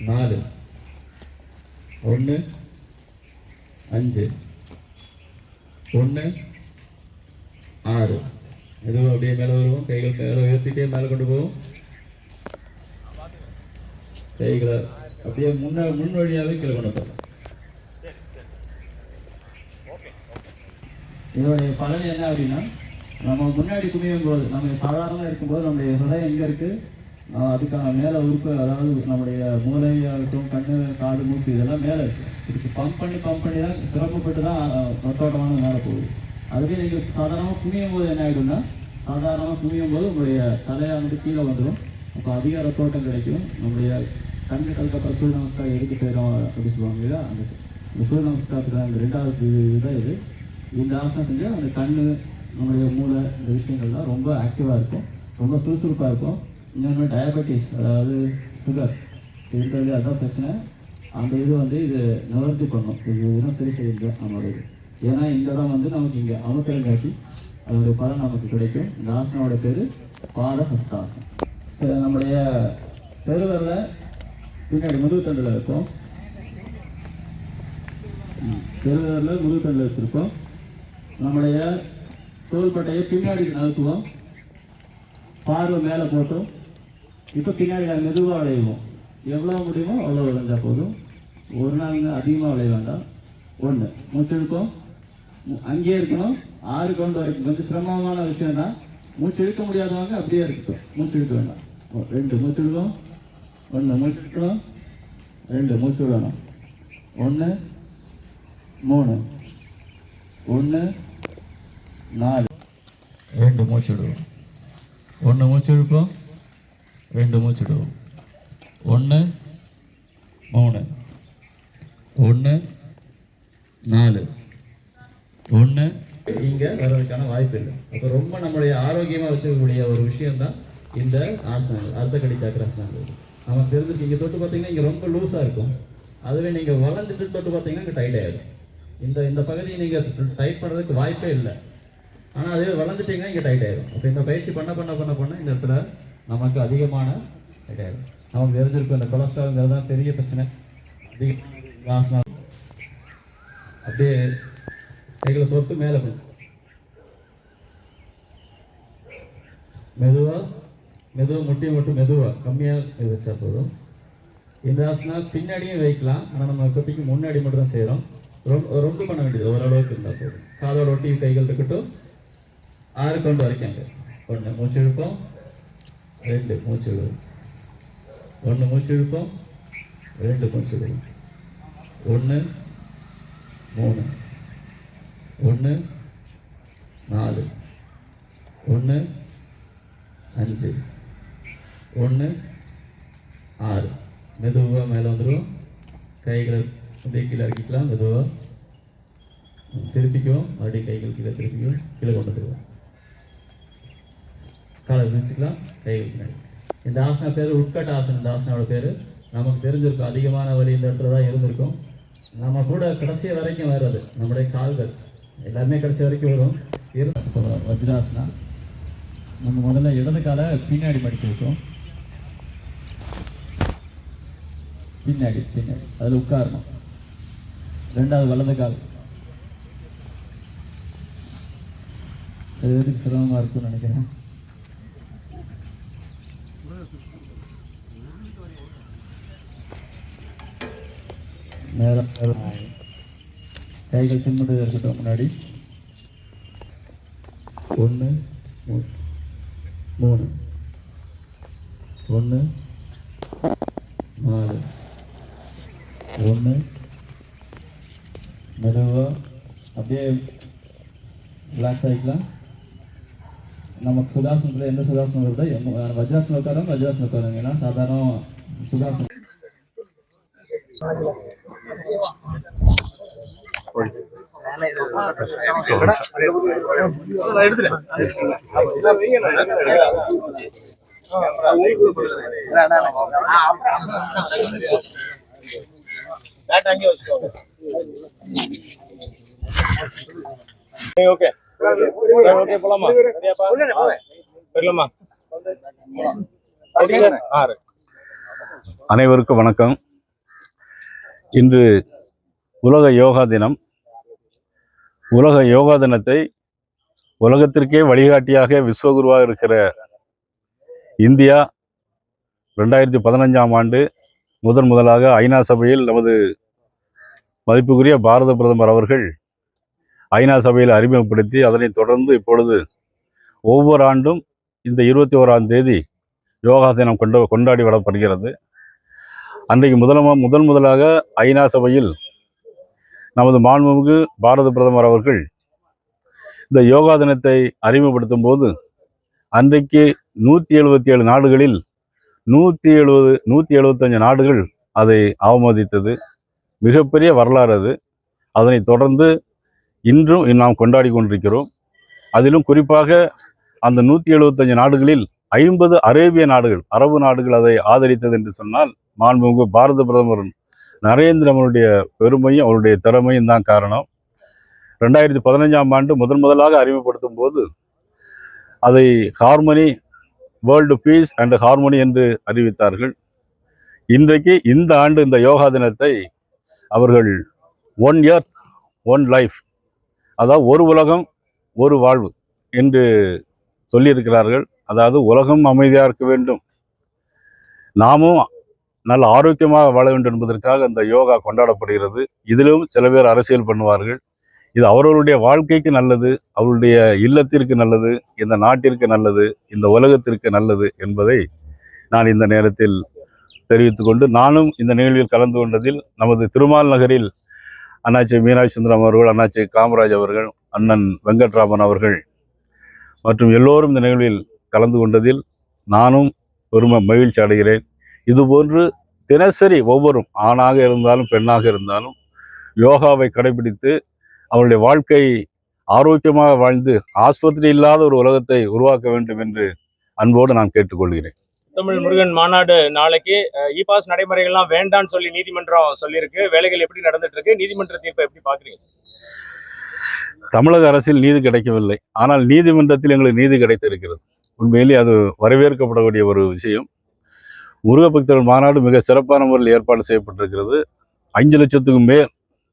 நாலு ஒன்று அஞ்சு ஒன்று ஆறு எதுவும் அப்படியே மேலே வருவோம் கைகள் மேலே உயர்த்திட்டே மேலே கொண்டு போவோம் கைகளை அப்படியே முன்ன முன் வழியாகவே கீழே கொண்டு போவோம் இதோடைய பலன் என்ன அப்படின்னா நம்ம முன்னாடி குமியும் போது நம்ம சாதாரணமாக இருக்கும்போது நம்முடைய ஹிருதயம் எங்கே இருக்கு அதுக்கான மேலே உறுப்பு அதாவது நம்முடைய மூளையாகட்டும் கண்ணு காடு மூக்கு இதெல்லாம் மேலே இதுக்கு பம்ப் பண்ணி பம்ப் பண்ணி தான் சிரமப்பட்டு தான் ஆஹ், ரத்தோட்டமான மேலே போகுது. அதுவே நீங்கள் சாதாரணமாக குமியும் போது என்ன ஆகிடும்னா சாதாரணமாக குமியும் போது உங்களுடைய தலையானது கீழே வந்துடும் அப்போ அதிக ரத்தோட்டம் கிடைக்கும். நம்முடைய கண்ணு கல்கப்பா சூரிய நமஸ்காரம் எடுத்து போயிடும் அப்படின்னு சொல்லுவாங்க இல்லையா? அந்த இந்த சூரிய நமஸ்காரத்துக்கு அந்த ரெண்டாவது இதுதான் இது. இந்த ஆசனம் செஞ்சு அந்த கண்ணு நம்முடைய மூளை இந்த விஷயங்கள்லாம் ரொம்ப ஆக்டிவாக இருக்கும். ரொம்ப சுறுசுறுப்பாக இருக்கும். இன்னொன்று டயபெட்டிஸ் அதாவது சுகர் இருக்கிறது அதான் பிரச்சனை. அந்த இது வந்து இது நிவர்த்தி பண்ணும் இது இதெல்லாம் சரி செய்யுது நம்மளோட இது. ஏன்னா இந்த இடம் வந்து நமக்கு இங்கே அமுத்தல் காட்டி அதோடைய பலன் நமக்கு கிடைக்கும். இந்த ஆசனோட பேர் பாத நம்முடைய பெருவரில் பின்னாடி முதுகுத்தண்டில் இருக்கும். பெருவரில் முதுகுத்தண்டில் வச்சுருக்கோம். நம்முடைய தோள்பட்டையை பின்னாடி நகர்த்துவோம். பார்வை மேலே போட்டோம். இப்போ பின்னாடி மெதுவாக விளையுவோம் எவ்வளோ முடியுமோ அவ்வளோ விளைஞ்சா போதும். ஒரு நாள் அதிகமாக விளைய வேண்டாம். ஒன்று மூச்சு அங்கேயே இருக்கணும். ஆறு கொண்டு வரைக்கும் கொஞ்சம் சிரமமான விஷயம் தான் மூச்சு இழுக்க முடியாதவங்க அப்படியே இருக்கட்டும். மூச்சு இழுக்க வேண்டாம். ரெண்டு. மூச்சு இழுக்கும். ஒன்று மூச்சு இழுக்கணும். ரெண்டு. மூச்சு விடணும். ஒன்று மூணு. ஒன்று நாலு. ரெண்டு. மூச்சு விடுவோம் ஒன்று மூச்சு இழுப்போம் ரெண்டு மூச்சு விடுவோம் ஒன்று மூணு. ஒன்று நாலு. ஒன்று இங்கே வர்றதுக்கான வாய்ப்பு இல்லை. அப்போ ரொம்ப நம்மளுடைய ஆரோக்கியமாக வச்சுக்கக்கூடிய ஒரு விஷயம்தான் இந்த ஆசனங்கள் அர்த்தக்கடி சக்கராசனங்கள். நம்ம தெரிஞ்சுட்டு இங்கே தொட்டு பார்த்தீங்கன்னா இங்கே ரொம்ப லூஸாக இருக்கும். அதுவே நீங்கள் வளர்ந்துட்டு தொட்டு பார்த்தீங்கன்னா இங்கே டைட் ஆகிடும் இந்த இந்த பகுதியை நீங்கள் டைட் பண்ணுறதுக்கு வாய்ப்பே இல்லை. ஆனால் அதுவே வளர்ந்துட்டீங்கன்னா இங்கே டைட் ஆகிடும் அப்போ இந்த பயிற்சி பண்ண பண்ண பண்ண பண்ண இந்த இடத்துல நமக்கு அதிகமான கிடையாது நமக்கு தெரிஞ்சிருக்கும் இந்த கொலஸ்ட்ரால்ங்கிறது தான் பெரிய பிரச்சனை. அதிக வாசனை அப்படியே கைகளை தொட்டு மேலே போகும் மெதுவாக மெதுவாக முட்டி மட்டும் மெதுவாக கம்மியாக வச்சா போதும். இந்த ஆசனா பின்னாடியும் வைக்கலாம். ஆனால் நம்ம குட்டிக்கு முன்னாடி மட்டும் தான் செய்கிறோம் ரொம்ப ரொம்ப பண்ண வேண்டியது ஓரளவுக்கு இருந்தால் போதும். காதோட ஒட்டி கைகள் இருக்கட்டும். ஆறு கொண்டு வரைக்கும். கொஞ்சம் ஒன்று மூச்சு இழுப்போம். ரெண்டு மூச்சு விடுவோம் ஒன்று மூச்சு இழுப்போம் ரெண்டு மூச்சு விடுவோம் ஒன்று மூணு. ஒன்று நாலு. ஒன்று அஞ்சு. ஒன்று ஆறு. மெதுவாக மேலே வந்துடும் கைகளை அப்படியே கீழே இறக்கிக்கலாம். மெதுவாக திருப்பிக்குவோம். மறுபடியும் கைகள் கீழே திருப்பிக்குவோம். கீழே கொண்டு வந்துடுவோம் காலை விரிச்சுக்கலாம் கை பின்னாடி இந்த ஆசன பேர் உட்கட்ட ஆசனம் இந்த ஆசனோட பேர். நமக்கு தெரிஞ்சிருக்கும் அதிகமான வழி இந்த இடத்துல தான் இருந்திருக்கும். நம்ம கூட கடைசி வரைக்கும் வர்றது நம்முடைய கால்கள். எல்லாமே கடைசி வரைக்கும் வரும். இப்போ வஜ்ராசனா நம்ம முதல்ல இடது காலை பின்னாடி மடிச்சு வைக்கும் பின்னாடி பின்னாடி. அதில் உட்காரணும். ரெண்டாவது வலது கால். அது எதுக்கு சிரமமாக இருக்கும்னு நினைக்கிறேன். நேரம் நேரம். கைகள் சின்னது இருக்கட்டும் முன்னாடி. ஒன்று மூணு. ஒன்று நாலு. ஒன்று மெதுவாக அப்படியே ரிலாக்ஸ் ஆகிக்கலாம் நமக்கு சுதாசனத்தில் எந்த சுதாசனம் வருதோ எம்ம- வஜ்ராசனம் உட்காரம் வஜ்ராசனம் உட்காருங்க. ஏன்னா சாதாரண சுகாசனம் ஓகே ஓகே போலாமா போயிடலாமா அனைவருக்கும் வணக்கம். இன்று உலக யோகா தினம். உலக யோகா தினத்தை உலகத்திற்கே வழிகாட்டியாக விஸ்வகுருவாக இருக்கிற இந்தியா ரெண்டாயிரத்தி பதினஞ்சாம் ஆண்டு முதன் முதலாக ஐநா சபையில் நமது மதிப்புக்குரிய பாரத பிரதமர் அவர்கள் ஐநா சபையில் அறிமுகப்படுத்தி அதனைத் தொடர்ந்து இப்பொழுது ஒவ்வொரு ஆண்டும் இந்த இருபத்தி ஓராம் தேதி யோகா தினம் கொண்டு கொண்டாடி வரப்படுகிறது அன்றைக்கு முதலமாக முதன் முதலாக ஐநா சபையில் நமது மாண்புமிகு பாரத பிரதமர் அவர்கள் இந்த யோகா தினத்தை அறிமுகப்படுத்தும் போது அன்றைக்கு நூற்றி எழுபத்தி ஏழு நாடுகளில் நூற்றி எழுபது நூற்றி எழுபத்தஞ்சு நாடுகள் அதை அவமதித்தது. மிகப்பெரிய வரலாறு அது. அதனைத் தொடர்ந்து இன்றும் நாம் கொண்டாடி கொண்டிருக்கிறோம். அதிலும் குறிப்பாக அந்த நூற்றி எழுபத்தஞ்சு நாடுகளில் ஐம்பது அரேபிய நாடுகள் அரபு நாடுகள் அதை ஆதரித்தது என்று சொன்னால் மாண்புமிகு பாரத பிரதமர் நரேந்திர பெருமையும் அவருடைய திறமையும் தான் காரணம். ரெண்டாயிரத்தி பதினஞ்சாம் ஆண்டு முதன் முதலாக அறிமுகப்படுத்தும் போது அதை harmony world peace and harmony என்று அறிவித்தார்கள். இன்றைக்கு இந்த ஆண்டு இந்த யோகா தினத்தை அவர்கள் ஒன் எர்த் ஒன் லைஃப் அதாவது ஒரு உலகம் ஒரு வாழ்வு என்று சொல்லியிருக்கிறார்கள். அதாவது உலகம் அமைதியாக இருக்க வேண்டும். நாமும் நல்ல ஆரோக்கியமாக வாழ வேண்டும் என்பதற்காக இந்த யோகா கொண்டாடப்படுகிறது. இதிலும் சில பேர் அரசியல் பண்ணுவார்கள். இது அவர்களுடைய வாழ்க்கைக்கு நல்லது அவருடைய இல்லத்திற்கு நல்லது இந்த நாட்டிற்கு நல்லது இந்த உலகத்திற்கு நல்லது என்பதை நான் இந்த நேரத்தில் தெரிவித்துக் கொண்டு நானும் இந்த நிகழ்வில் கலந்து கொண்டதில் நமது திருமால் நகரில் அண்ணாச்சி மீனாட்சி சுந்தரம் அவர்கள் அண்ணாச்சி காமராஜ் அவர்கள் அண்ணன் வெங்கட்ராமன் அவர்கள் மற்றும் எல்லோரும் இந்த நிகழ்வில் கலந்து கொண்டதில் நானும் பெரும மகிழ்ச்சி அடைகிறேன். இதுபோன்று தினசரி ஒவ்வொரும் ஆணாக இருந்தாலும் பெண்ணாக இருந்தாலும் யோகாவை கடைபிடித்து அவருடைய வாழ்க்கை ஆரோக்கியமாக வாழ்ந்து ஆஸ்பத்திரி இல்லாத ஒரு உலகத்தை உருவாக்க வேண்டும் என்று அன்போடு நான் கேட்டுக்கொள்கிறேன். தமிழ் முருகன் மாநாடு நாளைக்கு இ பாஸ் நடைமுறைகள்லாம் வேண்டாம்னு சொல்லி நீதிமன்றம் சொல்லியிருக்கு. வேலைகள் எப்படி நடந்துட்டு இருக்கு நீதிமன்ற தீர்ப்பை எப்படி பாக்குறீங்க சார்? தமிழக அரசில் நீதி கிடைக்கவில்லை. ஆனால் நீதிமன்றத்தில் எங்களுக்கு நீதி கிடைத்திருக்கிறது. உண்மையிலே அது வரவேற்கப்படக்கூடிய ஒரு விஷயம். முருக பக்தர்கள் மாநாடு மிக சிறப்பான முறையில் ஏற்பாடு செய்யப்பட்டிருக்கிறது. அஞ்சு லட்சத்துக்கும் மேல்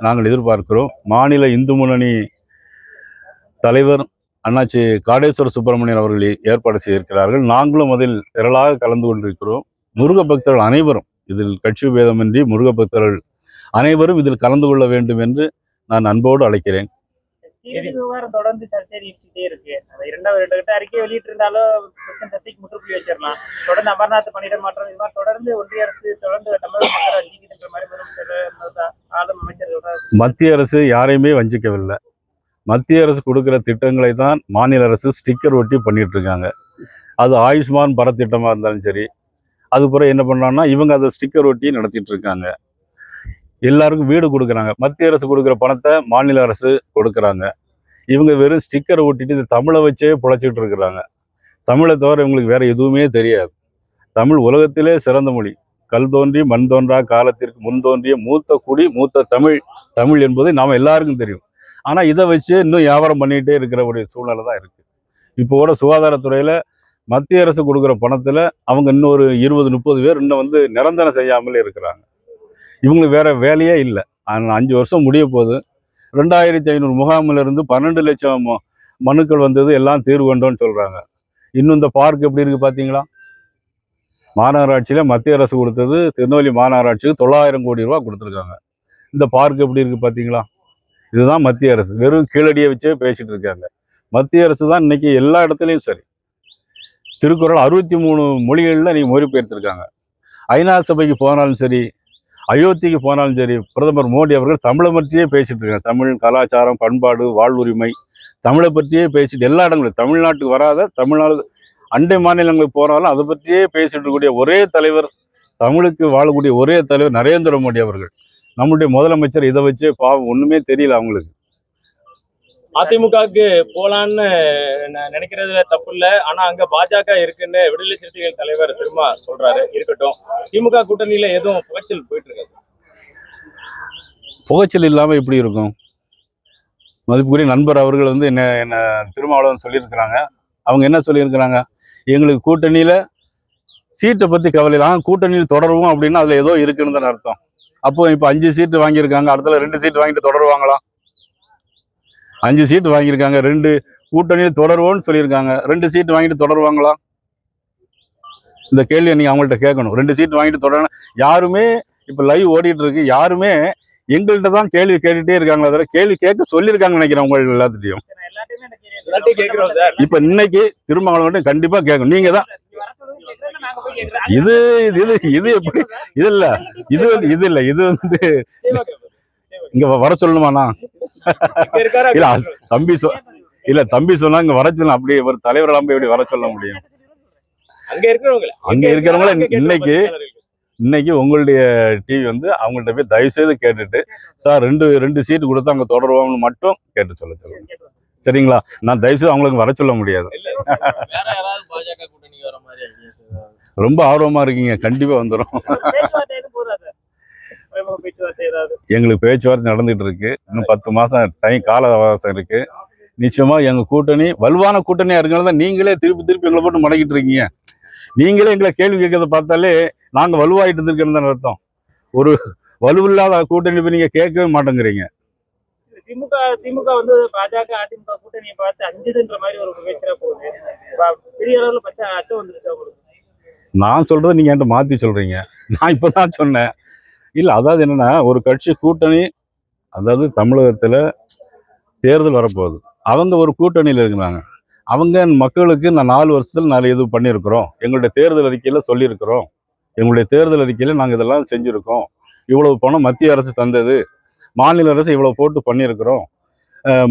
நாங்கள் எதிர்பார்க்கிறோம். மாநில இந்து முன்னணி தலைவர் அண்ணாச்சி காடேஸ்வர சுப்பிரமணியன் அவர்கள் ஏற்பாடு செய்திருக்கிறார்கள். நாங்களும் அதில் திரளாக கலந்து கொண்டிருக்கிறோம். முருக பக்தர்கள் அனைவரும் இதில் கட்சி பேதமின்றி முருக பக்தர்கள் அனைவரும் இதில் கலந்து கொள்ள வேண்டும் என்று நான் அன்போடு அழைக்கிறேன். விவகாரம் தொடர்ந்து சர்ச்சை நீடிச்சுட்டே இருக்கு. இரண்டாவது ரெண்டு கட்ட அறிக்கை வெளியிட்டு இருந்தாலும் பிரச்சனை சர்ச்சைக்கு முற்றுப்புள்ளி வச்சிடலாம். தொடர்ந்து அமர்நாத் பணியிட மாற்றம் இது மாதிரி தொடர்ந்து ஒன்றிய அரசு தொடர்ந்து தமிழக மக்கள் அஞ்சிக்கின்ற மாதிரி முதலமைச்சர் ஆளும் அமைச்சர்கள் மத்திய அரசு யாரையுமே வஞ்சிக்கவில்லை. மத்திய அரசு கொடுக்குற திட்டங்களை தான் மாநில அரசு ஸ்டிக்கர் ஒட்டி பண்ணிட்டு இருக்காங்க அது ஆயுஷ்மான் பாரத் திட்டமாக இருந்தாலும் சரி. அது பிறகு என்ன பண்ணாங்கன்னா இவங்க அதை ஸ்டிக்கர் ஒட்டி நடத்திட்டு இருக்காங்க எல்லாருக்கும் வீடு கொடுக்குறாங்க. மத்திய அரசு கொடுக்குற பணத்தை மாநில அரசு கொடுக்குறாங்க. இவங்க வெறும் ஸ்டிக்கரை ஒட்டிட்டு இந்த தமிழை வச்சே பிழைச்சிட்டு இருக்கிறாங்க. தமிழை தவிர இவங்களுக்கு வேற எதுவுமே தெரியாது. தமிழ் உலகத்திலே சிறந்த மொழி. கல் தோன்றி மண் தோன்றா காலத்திற்கு முன் தோன்றிய மூத்த குடி மூத்த தமிழ் தமிழ் என்பது நாம் எல்லாருக்கும் தெரியும். ஆனால் இதை வச்சு இன்னும் வியாபாரம் பண்ணிகிட்டே இருக்கிற ஒரு சூழ்நிலை தான் இருக்குது இப்போ கூட சுகாதாரத்துறையில் மத்திய அரசு கொடுக்குற பணத்தில் அவங்க இன்னொரு இருபது முப்பது பேர் இன்னும் வந்து நிரந்தரம் செய்யாமலே இருக்கிறாங்க. இவங்களுக்கு வேற வேலையே இல்லை. ஆனால் அஞ்சு வருஷம் முடிய போகுது. ரெண்டாயிரத்தி ஐநூறு முகாமிலிருந்து பன்னெண்டு லட்சம் மனுக்கள் வந்தது எல்லாம் தீர்வு கொண்டோன்னு சொல்கிறாங்க இன்னும் இந்த பார்க் எப்படி இருக்குது பார்த்தீங்களா மாநகராட்சியில் மத்திய அரசு கொடுத்தது திருநெல்வேலி மாநகராட்சிக்கு தொள்ளாயிரம் கோடி ரூபா கொடுத்துருக்காங்க. இந்த பார்க் எப்படி இருக்குது பார்த்தீங்களா இதுதான் மத்திய அரசு. வெறும் கீழடியை வச்சே பேசிகிட்டு இருக்காங்க. மத்திய அரசு தான் இன்றைக்கி எல்லா இடத்துலையும் சரி. திருக்குறள் அறுபத்தி மூணு மொழிகளில் நீங்கள் மொழிபெயர்த்திருக்காங்க. ஐநா சபைக்கு போனாலும் சரி அயோத்திக்கு போனாலும் சரி பிரதமர் மோடி அவர்கள் தமிழை பற்றியே பேசிட்டு இருக்காங்க தமிழ் கலாச்சாரம் பண்பாடு வாழ்வுரிமை தமிழை பற்றியே பேசிட்டு எல்லா இடங்களும் தமிழ்நாட்டுக்கு வராத தமிழ்நாடு அண்டை மாநிலங்களுக்கு போனாலும் அதை பற்றியே பேசிட்டு இருக்கக்கூடிய ஒரே தலைவர் தமிழுக்கு வாழக்கூடிய ஒரே தலைவர் நரேந்திர மோடி அவர்கள். நம்முடைய முதலமைச்சர் இதை வச்சு பாவம் ஒன்றுமே தெரியல அவங்களுக்கு. அதிமுகவுக்கு போலான்னு நினைக்கிறதுல தப்பு இல்ல ஆனா அங்க பாஜக இருக்குன்னு விடுதலை சிறுத்தைகள் தலைவர் திரும்ப சொல்றாரு. இருக்கட்டும். திமுக கூட்டணியில எதுவும் புகைச்சல் போயிட்டு இருக்கா சார். புகைச்சல் இல்லாமல் எப்படி இருக்கும்? மதிப்புக்குரிய நண்பர் அவர்கள் வந்து என்ன என்ன திருமாவளவன் சொல்லியிருக்கிறாங்க. அவங்க என்ன சொல்லியிருக்கிறாங்க? எங்களுக்கு கூட்டணியில சீட்டை பத்தி கவலை இல்லை. கூட்டணியில் தொடருவோம் அப்படின்னா அதுல ஏதோ இருக்குன்னு தானே அர்த்தம். அப்போ இப்போ அஞ்சு சீட்டு வாங்கியிருக்காங்க. அடுத்தல ரெண்டு சீட்டு வாங்கிட்டு தொடருவாங்களா? அஞ்சு சீட்டு வாங்கியிருக்காங்க. ரெண்டு கூட்டணியில் தொடருவோம்னு சொல்லியிருக்காங்க. ரெண்டு சீட்டு வாங்கிட்டு தொடருவாங்களா? இந்த கேள்வியை நீங்க அவங்கள்ட்ட கேட்கணும். ரெண்டு சீட்டு வாங்கிட்டு தொடரணும் யாருமே இப்போ லைவ் ஓடிட்டு இருக்கு. யாருமே எங்கள்கிட்ட தான் கேள்வி கேட்டுட்டே இருக்காங்களே தவிர கேள்வி கேட்க சொல்லியிருக்காங்கன்னு நினைக்கிறேன் உங்க எல்லாத்துட்டையும் இப்போ இன்னைக்கு திருமங்கலம் மட்டும் கண்டிப்பா கேட்கணும். நீங்க தான். இது இது இது எப்படி? இது இல்ல. இது இது இல்ல. இது வந்து. இங்க வர சொல்லணுமாண்ணா? இல்ல, தம்பி சொ இல்ல தம்பி சொன்னா இங்க வர சொல்லணும் அப்படி ஒரு தலைவர் நம்ம எப்படி வர சொல்ல முடியும். அங்க இருக்கிறவங்க அங்க இருக்கிறவங்கள இன்னைக்கு இன்னைக்கு உங்களுடைய டிவி வந்து அவங்கள்ட்ட போய் தயவு செய்து கேட்டுட்டு சார் ரெண்டு ரெண்டு சீட்டு கொடுத்து அவங்க தொடருவாங்கன்னு மட்டும் கேட்டு சொல்ல சொல்லுங்க. சரிங்களா? நான் தயவு செய்து அவங்களுக்கு வர சொல்ல முடியாது? ரொம்ப ஆர்வமா இருக்கீங்க. கண்டிப்பா வந்துடும் பேச்சுவார்த்தை எதுவும் போதா சார்? பிரேம பேச்சுவார்த்தை ஏதாவது எங்களுக்கு பேச்சுவார்த்தை நடந்துட்டு இருக்கு. இன்னும் பத்து மாசம் டைம் கால அவகாசம் இருக்கு. நிச்சயமா எங்க கூட்டணி வலுவான கூட்டணியா இருக்கனால தான் நீங்களே திருப்பி திருப்பி எங்களை போட்டு மடக்கிட்டு இருக்கீங்க. நீங்களே எங்களை கேள்வி கேட்கறத பார்த்தாலே நாங்க வலுவாயிட்டு இருக்கேன்னு தான் அர்த்தம். ஒரு வலுவில்லாத கூட்டணி போய் நீங்க கேட்கவே மாட்டேங்கிறீங்க. திமுக திமுக வந்து பாஜக அதிமுக கூட்டணியை பார்த்து அஞ்சுதுன்ற மாதிரி ஒரு பேச்சுல போகுது. பெரிய அளவுல பச்சை அச்சம் வந்துருச்சு அவங்களுக்கு நான் சொல்றதை நீங்க என்கிட்ட மாத்தி சொல்றீங்க. நான் இப்பதான் சொன்னேன். இல்லை அதாவது என்னன்னா ஒரு கட்சி கூட்டணி அதாவது தமிழகத்தில் தேர்தல் வரப்போகுது. அவங்க ஒரு கூட்டணியில் இருக்கிறாங்க. அவங்க மக்களுக்கு நான் நாலு வருஷத்தில் நிறைய இது பண்ணியிருக்கிறோம். எங்களுடைய தேர்தல் அறிக்கையில் சொல்லியிருக்கிறோம். எங்களுடைய தேர்தல் அறிக்கையில் நாங்கள் இதெல்லாம் செஞ்சுருக்கோம். இவ்வளவு பணம் மத்திய அரசு தந்தது. மாநில அரசு இவ்வளோ போட்டு பண்ணியிருக்கிறோம்.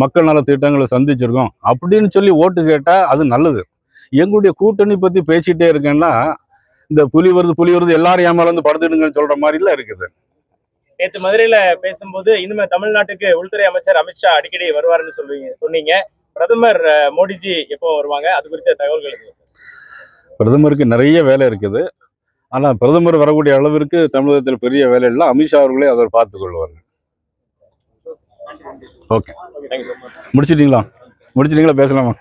மக்கள் நல திட்டங்களை சந்திச்சிருக்கோம். அப்படின்னு சொல்லி ஓட்டு கேட்டால் அது நல்லது. எங்களுடைய கூட்டணி பற்றி பேசிகிட்டே இருக்கேன்னா இந்த புலி வருது புலி வருது எல்லாரும் ஏமால வந்து படுத்துடுங்கன்னு சொல்ற மாதிரிலாம் இருக்குது. நேத்து மதுரையில பேசும்போது இனிமே தமிழ்நாட்டுக்கு உள்துறை அமைச்சர் அமித்ஷா அடிக்கடி வருவாருன்னு சொல்லுவீங்க சொன்னீங்க. பிரதமர் மோடிஜி எப்போ வருவாங்க? அது குறித்த தகவல்கள். பிரதமருக்கு நிறைய வேலை இருக்குது. ஆனா பிரதமர் வரக்கூடிய அளவிற்கு தமிழகத்தில் பெரிய வேலை இல்லை. அமித்ஷா அவர்களே அதை பார்த்துக் கொள்வார்கள். ஓகே. முடிச்சிட்டீங்களா? முடிச்சிட்டீங்களா? பேசலாமா?